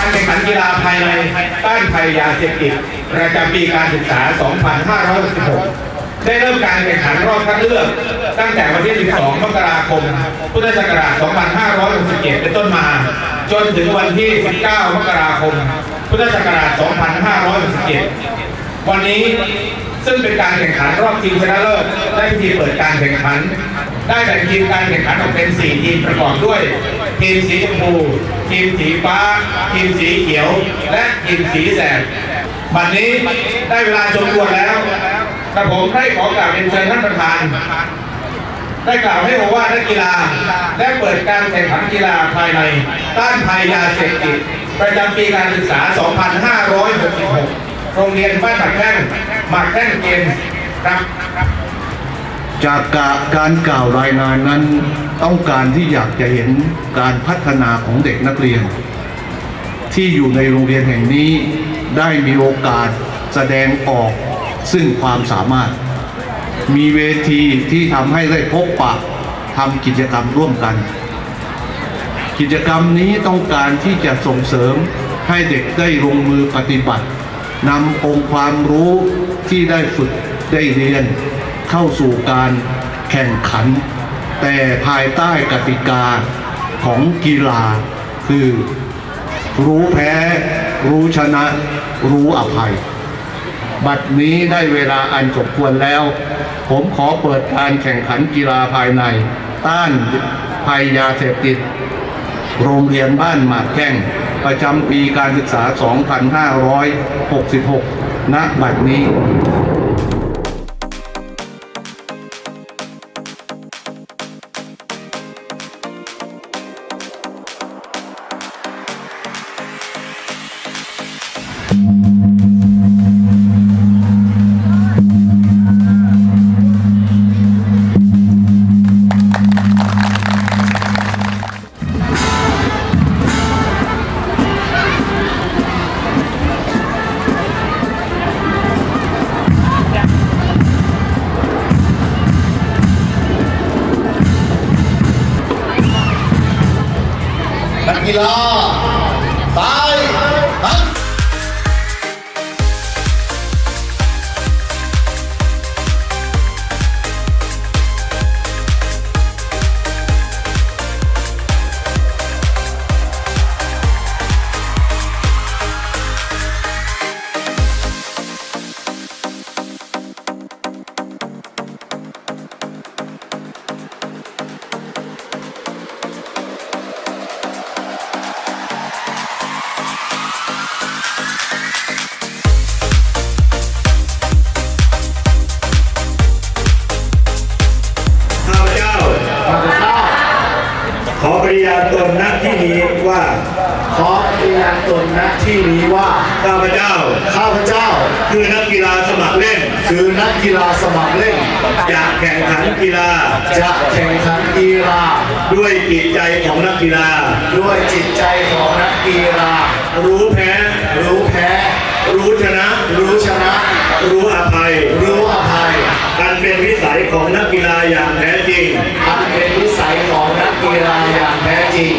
การแข่งขันกีฬาภายในต้านภัยยาเสพติดประจำปีการศึกษา 2566 ได้เริ่มการแข่งขันรอบคัดเลือก ตั้งแต่วันที่ 12 มกราคม พุทธศักราช 2567 เป็นต้นมา จนถึงวันที่ 19 มกราคม พุทธศักราช 2567 วันนี้ ซึ่งเป็นการแข่งขันรอบทีมชนะเลิศได้พิธีเปิดการแข่งขัน ได้แบ่งทีมการแข่งขันออกเป็น 4 ทีมประกอบด้วย ทีมสีชมพู ทีมสีฟ้า ทีมสีเขียว และทีมสีแสดบัดนี้ได้เวลาชมควรแล้วกระผมได้ขอกราบเรียนเชิญท่านประธาน ได้กล่าวให้โอว่าทนักกีฬาและเปิดการแข่งขันกีฬาภายใน ต้านภัยยาเสพติดประจำปีการศึกษา 2566 โรงเรียนบ้านหมักแท่งหมักแท่งเกมครับจากการกล่าวรายงานนั้นต้องการที่อยากจะเห็นการพัฒนาของเด็กนักเรียน ที่อยู่ในโรงเรียนแห่งนี้ได้มีโอกาสแสดงออกซึ่งความสามารถ มีเวทีที่ทำให้ได้พบปะทำกิจกรรมร่วมกัน กิจกรรมนี้ต้องการที่จะส่งเสริมให้เด็กได้ลงมือปฏิบัติ นำองค์ความรู้ที่ได้ฝึกได้เรียน เข้าสู่การแข่งขัน แต่ภายใต้กติกาของกีฬา คือ รู้แพ้ รู้ชนะ รู้อภัย บัดนี้ได้เวลาอันสมควรแล้ว ผมขอเปิดการแข่งขันกีฬาภายใน ต้านภัยยาเสพติด โรงเรียนบ้านหมากแข้ง ประจำปีการศึกษา 2566 ณ บัดนี้ นักกีฬาสมัครเล่นจะแข่งขันกีฬาจะแข่งขันกีฬาด้วยจิตใจของนักกีฬา ด้วยจิตใจของนักกีฬา รู้แพ้ รู้แพ้ รู้ชนะ รู้ชนะ รู้อภัย รู้อภัยกันเป็นวิสัยของนักกีฬาอย่างแท้จริงอันเป็นวิสัยของนักกีฬาอย่างแท้จริง